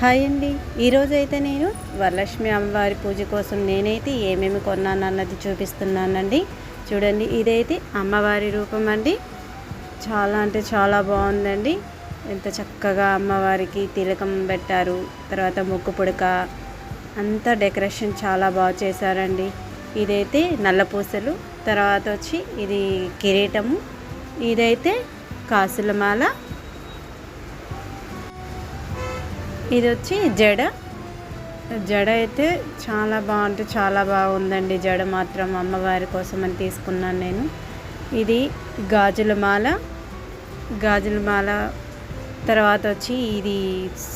Hi అండి. ఈరోజు అయితే నేను వరలక్ష్మి అమ్మవారి పూజ కోసం నేనైతే ఏమేమి కొన్నానన్నది చూపిస్తున్నానండి. చూడండి ఇదైతే అమ్మవారి రూపం అండి. చాలా అంటే చాలా బాగుందండి. ఎంత చక్కగా అమ్మవారికి తిలకం పెట్టారు. తర్వాత ముక్కు పుడక అంతా డెకరేషన్ చాలా బాగా చేశారండి. ఇదైతే నల్ల పూసలు తర్వాత వచ్చి ఇది కిరీటము ఇదైతే కాసులమాల ఇది వచ్చి జడ. జడ అయితే చాలా బాగుంటే చాలా బాగుందండి. జడ మాత్రం అమ్మవారి కోసం అని తీసుకున్నాను నేను. ఇది గాజుల మాల. గాజుల మాల తర్వాత వచ్చి ఇది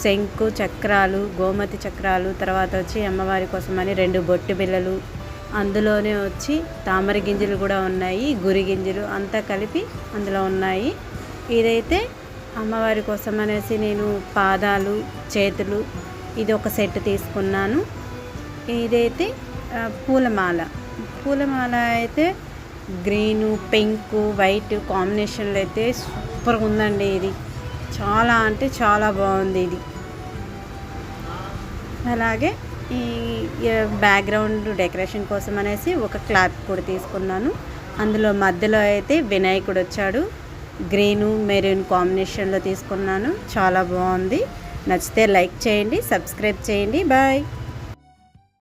శంకు చక్రాలు గోమతి చక్రాలు తర్వాత వచ్చి అమ్మవారి కోసమని రెండు బొట్టు బిళ్ళలు. అందులోనే వచ్చి తామర గింజలు కూడా ఉన్నాయి గురి గింజలు అంతా కలిపి అందులో ఉన్నాయి. ఇదైతే అమ్మవారి కోసం అనేసి నేను పాదాలు చేతులు ఇది ఒక సెట్ తీసుకున్నాను. ఇదైతే పూలమాల. పూలమాల అయితే గ్రీను పింక్ వైట్ కాంబినేషన్లో అయితే సూపర్గా ఉందండి ఇది. చాలా అంటే చాలా బాగుంది ఇది. అలాగే ఈ బ్యాక్గ్రౌండ్ డెకరేషన్ కోసం అనేసి ఒక క్లాత్ కూడా తీసుకున్నాను. అందులో మధ్యలో అయితే వినాయకుడు వచ్చాడు. గ్రీను మెరూన్ కాంబినేషన్లో తీసుకున్నాను. చాలా బాగుంది. నచ్చితే లైక్ చేయండి సబ్స్క్రైబ్ చేయండి. బాయ్.